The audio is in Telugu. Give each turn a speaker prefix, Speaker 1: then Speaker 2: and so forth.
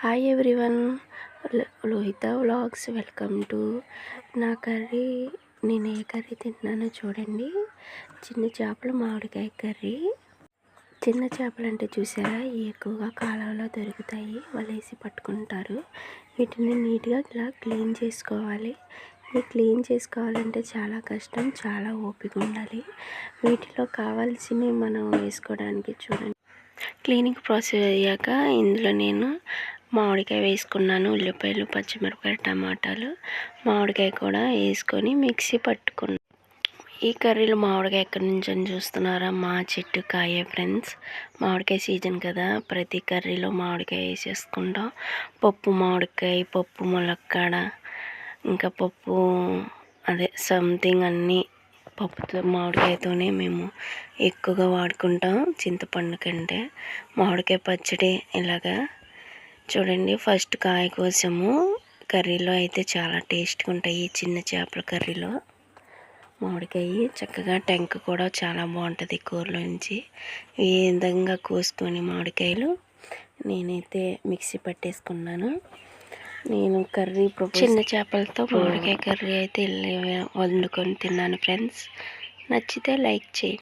Speaker 1: Hi everyone Lohitha vlogs welcome to నా కర్రీ. నేను ఏ కర్రీ తిన్నానో చూడండి. చిన్న చేపలు మామిడికాయ కర్రీ. చిన్న చేపలు అంటే చూసారా ఎక్కువగా కాలంలో దొరుకుతాయి. వలేసి పట్టుకుంటారు. వీటిని నీట్గా ఇలా క్లీన్ చేసుకోవాలి. ఇవి క్లీన్ చేసుకోవాలంటే చాలా కష్టం చాలా ఓపిక ఉండాలి. వీటిలో కావాల్సినవి మనం వేసుకోవడానికి చూడండి. క్లీనింగ్ ప్రాసెస్ అయ్యాక ఇందులో నేను మామిడికాయ వేసుకున్నాను ఉల్లిపాయలు పచ్చిమిరపకాయ టమాటాలు మామిడికాయ కూడా వేసుకొని మిక్సీ పట్టుకున్నాను ఈ కర్రీలు మామిడికాయ ఎక్కడి నుంచి అని చూస్తున్నారా? మా చెట్టు కాయ ఫ్రెండ్స్. మామిడికాయ సీజన్ కదా ప్రతి కర్రీలో మామిడికాయ వేసేసుకుంటాం. పప్పు మామిడికాయ పప్పు ములక్కాడ ఇంకా పప్పు అదే సంథింగ్ అన్నీ పప్పుతో మామిడికాయతోనే మేము ఎక్కువగా వాడుకుంటాం. చింతపండు కంటే మామిడికాయ పచ్చడి ఇలాగా చూడండి ఫస్ట్ కాయ కోసము కర్రీలో అయితే చాలా టేస్ట్గా ఉంటాయి చిన్న చేపల కర్రీలో. మామిడికాయ చక్కగా టెంక కూడా చాలా బాగుంటుంది కూరలోంచి ఈ విధంగా కోసుకొని మామిడికాయలు నేనైతే మిక్సీ పట్టేసుకున్నాను. నేను కర్రీ చిన్న చేపలతో మామిడికాయ కర్రీ అయితే వండుకొని తిన్నాను ఫ్రెండ్స్. నచ్చితే లైక్ చేయి